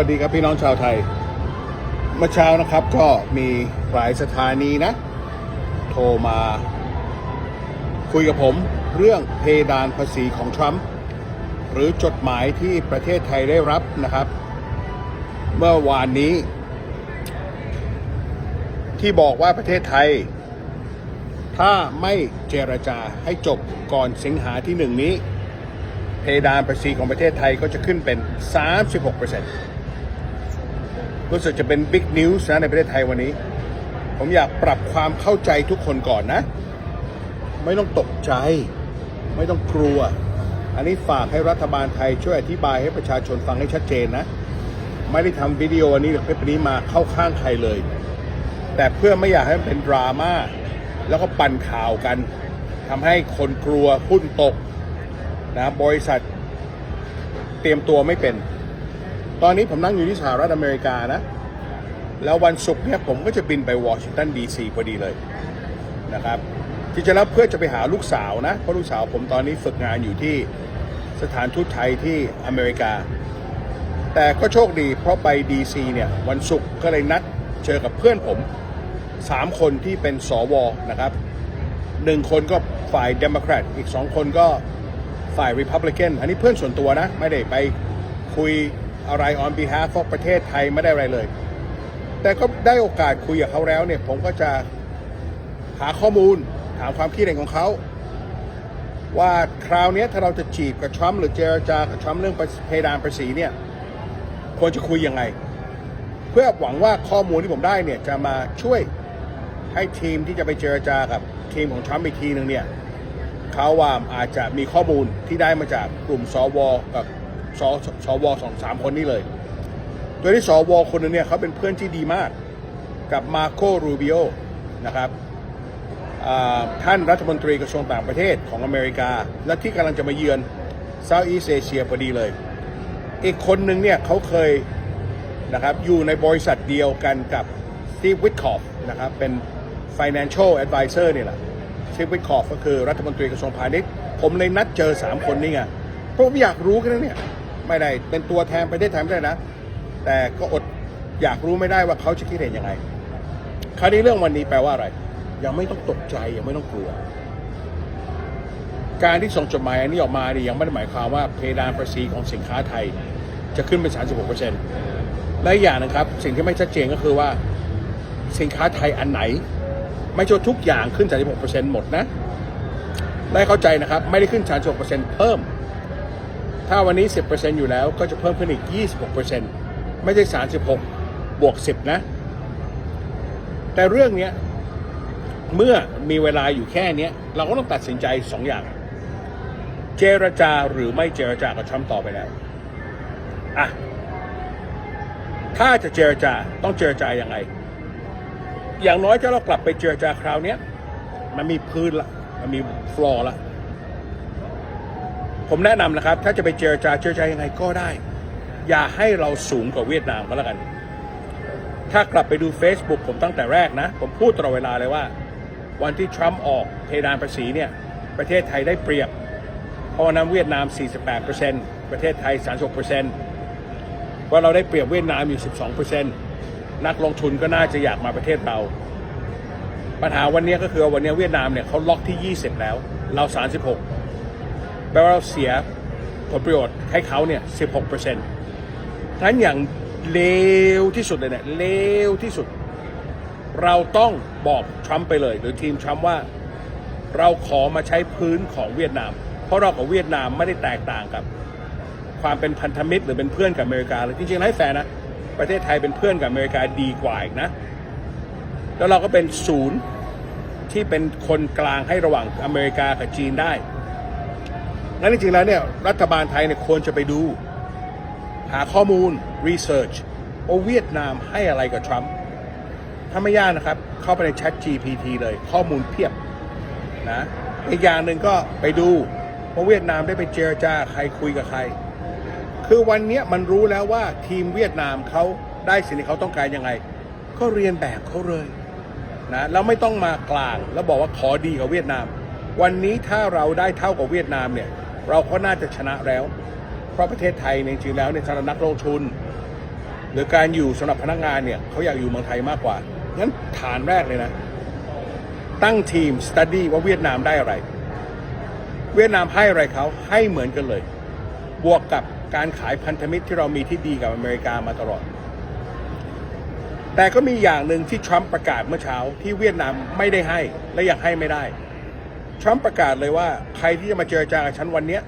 วัสดีครับพี่น้องชาวไทย เมื่อเช้านะครับก็มีหลายสถานีนะ โทรมา คุยกับผมเรื่องเพดานภาษีของทรัมป์หรือจดหมายที่ประเทศไทยได้รับนะครับ เมื่อวานนี้ ที่บอกว่าประเทศไทย ถ้าไม่เจรจาให้จบก่อนสิงหาที่หนึ่งนี้เพดานภาษีของประเทศไทยก็จะขึ้นเป็น 36% รู้สึกจะเป็นบิ๊กนิวส์นะในประเทศไทยวันนี้ ผมอยากปรับความเข้าใจทุกคนก่อนนะ ไม่ต้องตกใจ ไม่ต้องกลัว อันนี้ฝากให้รัฐบาลไทยช่วยอธิบายให้ประชาชนฟังให้ชัดเจนนะ ไม่ได้ทำวิดีโออันนี้หรือคลิปนี้มาเข้าข้างใครเลย แต่เพื่อไม่อยากให้มันเป็นดราม่าแล้วก็ปั่นข่าวกันทำให้คนกลัวหุ้นตกนะบริษัทเตรียมตัวไม่เป็น ตอนนี้ผมนั่งอยู่ที่สหรัฐอเมริกานะ แล้ววันศุกร์เนี่ยผมก็จะบินไปวอชิงตันดีซีพอดีเลยนะครับที่จะแล้วเพื่อจะไปหาลูกสาวนะ เพราะลูกสาวผมตอนนี้ฝึกงานอยู่ที่สถานทูตไทยที่อเมริกา แต่ก็โชคดีเพราะไปดีซีเนี่ยวันศุกร์ก็เลยนัดเจอกับเพื่อนผมสามคนที่เป็นสวนะครับหนึ่งคนก็ฝ่ายเดโมแครตอีกสองคนก็ฝ่าย Republican อันนี้เพื่อนส่วนตัวนะ ไม่ได้ไปคุย อะไร on behalf of ประเทศไทยไม่ได้อะไรเลย แต่ก็ได้โอกาสคุยกับเขาแล้วเนี่ย ผมก็จะหาข้อมูลถามความคิดเห็นของเขาว่าคราวนี้ถ้าเราจะจีบกับทรัมป์หรือเจรจากับทรัมป์เรื่องเพดานภาษีเนี่ยควรจะคุยยังไง เพื่อหวังว่าข้อมูลที่ผมได้เนี่ยจะมาช่วยให้ทีมที่จะไปเจรจากับทีมของทรัมป์อีกทีหนึ่งเนี่ยเขาว่าอาจจะมีข้อมูลที่ได้มาจากกลุ่มสวกับ สสวสองสามคนนี้เลย โดยที่สวคนนึงเนี่ยเขาเป็นเพื่อนที่ดีมากกับมาโครูบิโอนะครับท่านรัฐมนตรีกระทรวงต่างประเทศของอเมริกา และที่กำลังจะมาเยือนเซาท์อีสเอเชียพอดีเลย อีกคนหนึ่งเนี่ยเขาเคยนะครับอยู่ในบริษัทเดียวกันกับสตีฟวิทคอฟนะครับเป็น financial advisor นี่แหละสตีฟวิทคอฟก็คือรัฐมนตรีกระทรวงพาณิชย์ ผมเลยนัดเจอ 3 คนนี่ไงเพราะผมอยากรู้กันนะเนี่ย ไม่ได้เป็นตัวแทนประเทศไทยไม่ได้นะ แต่ก็อดอยากรู้ไม่ได้ว่าเขาจะคิดเห็นยังไง คราวนี้เรื่องวันนี้แปลว่าอะไร ยังไม่ต้องตกใจยังไม่ต้องกลัว การที่ส่งจดหมายอันนี้ออกมาเนี่ยยังไม่ได้หมายความว่าเพดานภาษีของสินค้าไทย จะขึ้นเป็น 36%และอย่างนะครับ สิ่งที่ไม่ชัดเจนก็คือว่า สินค้าไทยอันไหน ไม่ใช่ทุกอย่างขึ้น 36%หมดนะ ได้เข้าใจนะครับ ไม่ได้ขึ้น 36%เพิ่ม ถ้าวันนี้ 10%อยู่แล้วก็จะเพิ่มขึ้นอีก 26%ไม่ใช่ 36 บวก 10 นะ แต่เรื่องนี้เมื่อมีเวลาอยู่แค่นี้เราก็ต้องตัดสินใจ 2 อย่าง เจรจาหรือไม่เจรจากับทรัมป์ต่อไปแล้วอะถ้าจะเจรจาต้องเจรจาอย่างไรอย่างน้อยถ้าเรากลับไปเจรจาคราวนี้มันมีพื้นละ มันมีฟลอร์ละ ผมแนะนำนะครับ ถ้าจะไปเจรจาเจรจายังไงก็ได้ อย่าให้เราสูงกว่าเวียดนามก็แล้วกัน ถ้ากลับไปดู Facebook ผมตั้งแต่แรกนะ ผมพูดตลอดเวลาเลยว่า วันที่ทรัมป์ออกเพดานภาษีเนี่ย ประเทศไทยได้เปรียบ เพราะนั้นเวียดนาม 48%ประเทศไทย 36%ว่าเราได้เปรียบเวียดนามอยู่ 12%นักลงทุนก็น่าจะอยากมาประเทศเราปัญหาวันนี้ก็คือวันนี้เวียดนามเนี่ยเขาล็อกที่ 20 แล้ว เรา 36 แปลว่าเราเสียผลประโยชน์ให้เขาเนี่ย 16%เพรานั้นอย่างเลวที่สุดเลยเนี่ยเลวที่สุด เราต้องบอกทรัมป์ไปเลย หรือทีมทรัมป์ว่า เราขอมาใช้พื้นของเวียดนาม เพราะเรากับเวียดนามไม่ได้แตกต่างกับ ความเป็นพันธมิตรหรือเป็นเพื่อนกับอเมริกาเลยจริงๆแล้วให้แฟร์นะประเทศไทยเป็นเพื่อนกับอเมริกาดีกว่าอีกนะ แล้วเราก็เป็นศูนย์ที่เป็นคนกลางให้ระหว่างอเมริกากับจีนได้ งั้นจริงๆแล้วเนี่ยรัฐบาลไทยเนี่ยควรจะไปดู หาข้อมูล research ว่าเวียดนามให้อะไรกับทรัมป์ถ้าไม่ยากนะครับ เข้าไปใน Chat GPT เลย ข้อมูลเพียบนะอีกอย่างหนึ่งก็ไปดูว่าเวียดนามได้ไปเจรจาใครคุยกับใคร คือวันเนี้ยมันรู้แล้วว่าทีมเวียดนามเขาได้สิ่งที่เขาต้องการยังไง ก็เรียนแบบเขาเลยนะแล้วไม่ต้องมากลางแล้วบอกว่าขอดีกับเวียดนาม วันนี้ถ้าเราได้เท่ากับเวียดนามเนี่ย เราก็น่าจะชนะแล้ว เพราะประเทศไทยเนี่ยจริงแล้วเนี่ยสำหรับนักลงทุน หรือการอยู่สำหรับพนักงานเนี่ยเขาอยากอยู่เมืองไทยมากกว่างั้นฐานแรกเลยนะ ตั้งทีม study ว่าเวียดนามได้อะไร เวียดนามให้อะไรเขาให้เหมือนกันเลย บวกกับการขายพันธมิตรที่เรามีที่ดีกับอเมริกามาตลอด แต่ก็มีอย่างหนึ่งที่ทรัมป์ประกาศเมื่อเช้าที่เวียดนามไม่ได้ให้และยังให้ไม่ได้ ทรัมป์ประกาศเลยว่าใครที่จะมาเจรจากับฉันวันนี้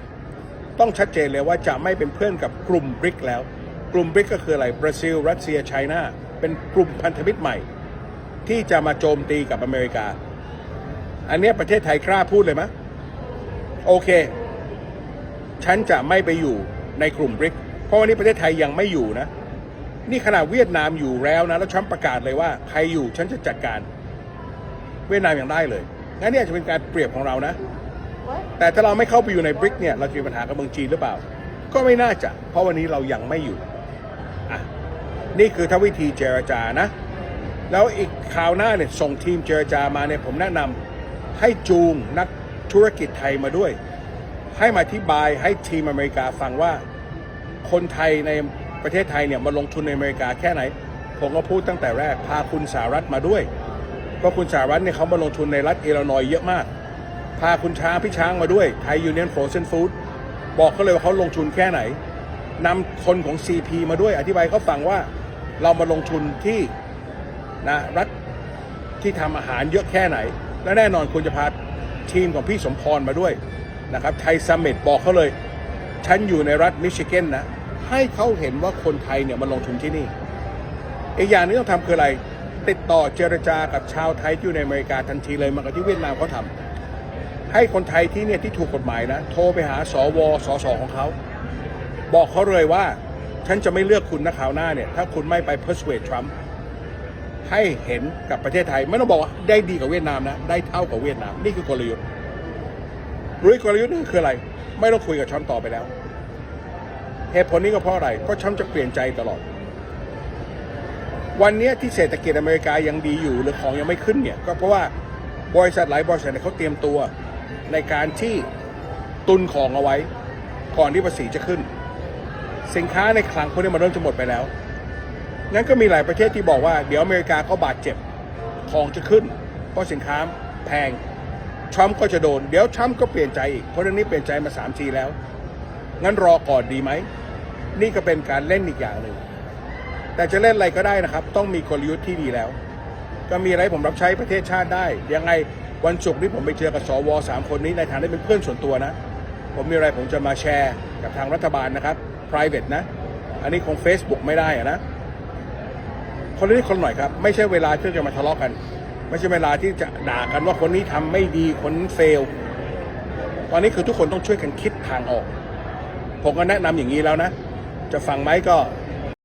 ต้องชัดเจนเลยว่าจะไม่เป็นเพื่อนกับกลุ่มบริกแล้ว กลุ่มบริกก็คืออะไรบราซิล รัสเซียไชน่าเป็นกลุ่มพันธมิตรใหม่ ที่จะมาโจมตีกับอเมริกา อันนี้ประเทศไทยกล้าพูดเลยไหมโอเค ฉันจะไม่ไปอยู่ในกลุ่มบริกเพราะวันนี้ประเทศไทยยังไม่อยู่นะ นี่ขนาดเวียดนามอยู่แล้วนะ แล้วทรัมป์ประกาศเลยว่าใครอยู่ฉันจะจัดการ เวียดนามยังได้เลย งั้นเนี่ยจะเป็นการเปรียบของเรานะ แต่ถ้าเราไม่เข้าไปอยู่ในบริกเนี่ยเราจะมีปัญหากับเมืองจีนหรือเปล่า ก็ไม่น่าจะ เพราะวันนี้เรายังไม่อยู่อะนี่คือถ้าวิธีเจรจานะ แล้วอีกคราวหน้าเนี่ยส่งทีมเจรจามาเนี่ยผมแนะนำให้จูงนักธุรกิจไทยมาด้วย ให้มาอธิบายให้ทีมอเมริกาฟังว่า คนไทยในประเทศไทยเนี่ยมาลงทุนในอเมริกาแค่ไหน ผมก็พูดตั้งแต่แรกพาคุณสารัฐมาด้วย เพราะคุณสารัฐเนี่ยเขามาลงทุนในรัฐเอลลินอยเยอะมาก พาคุณช้างพี่ช้างมาด้วยไทยยูเนียนโฟรเซนฟู้ดบอกเขาเลยว่าเขาลงทุนแค่ไหนนำคนของ CP มาด้วยอธิบายเขาฟังว่าเรามาลงทุนที่นะรัฐที่ทำอาหารเยอะแค่ไหน และแน่นอนคุณจะพาทีมของพี่สมพรมาด้วยนะครับไทยซัมมิตบอกเขาเลย ฉันอยู่ในรัฐมิชิแกนนะ ให้เขาเห็นว่าคนไทยเนี่ยมาลงทุนที่นี่ อีกอย่างนึงต้องทำคืออะไร ติดต่อเจรจากับชาวไทยที่อยู่ในอเมริกาทันทีเลยเหมันกับที่เวียดนามเขาทำให้คนไทยที่เนี่ยที่ถูกกฎหมายนะ โทรไปหาสวสสของเขา บอกเขาเลยว่า ฉันจะไม่เลือกคุณนะคราวหน้าเนี่ย ถ้าคุณไม่ไป persuade ทรัมป์ให้เห็นกับประเทศไทย ไม่ต้องบอกว่าได้ดีกับเวียดนามนะ ได้เท่ากับเวียดนาม นี่คือกลยุทธ์รู้กลยุทธ์นี่คืออะไร ไม่ต้องคุยกับทรัมป์ต่อไปแล้วเหตุผลนี้ก็เพราะอะไรเพราะทรัมป์จะเปลี่ยนใจตลอด วันนี้ที่เศรษฐกิจอเมริกายังดีอยู่หรือของยังไม่ขึ้นเนี่ยก็เพราะว่าบริษัทหลายบริษัทเนี่ยเขาเตรียมตัวในการที่ตุนของเอาไว้ ก่อนที่ภาษีจะขึ้น สินค้าในคลังพวกนี้มันเริ่มจะหมดไปแล้วงั้นก็มีหลายประเทศที่บอกว่าเดี๋ยวอเมริกาก็บาดเจ็บของจะขึ้น เพราะสินค้าแพงทรัมป์ก็จะโดน เดี๋ยวทรัมป์ก็เปลี่ยนใจอีกเพราะเรื่องนี้เปลี่ยนใจมาสามทีแล้ว งั้นรอก่อนดีไหม นี่ก็เป็นการเล่นอีกอย่างหนึ่ง แต่จะเล่นอะไรก็ได้นะครับ ต้องมีกลยุทธ์ที่ดีแล้ว ก็มีอะไรผมรับใช้ประเทศชาติได้ ยังไงวันศุกร์นี้ผมไปเจอกับสวสามคนนี้ในฐานะเป็นเพื่อนส่วนตัวนะ ผมมีอะไรผมจะมาแชร์กับทางรัฐบาลนะครับ private นะ อันนี้คง Facebook ไม่ได้อะนะ คนนี้คนหน่อยครับ ไม่ใช่เวลาที่จะมาทะเลาะกัน ไม่ใช่เวลาที่จะด่ากันว่าคนนี้ทำไม่ดีคนนั้เฟล ตอนนี้คือทุกคนต้องช่วยกันคิดทางออก ผมก็แนะนำอย่างนี้แล้วนะ จะฟังไหมก็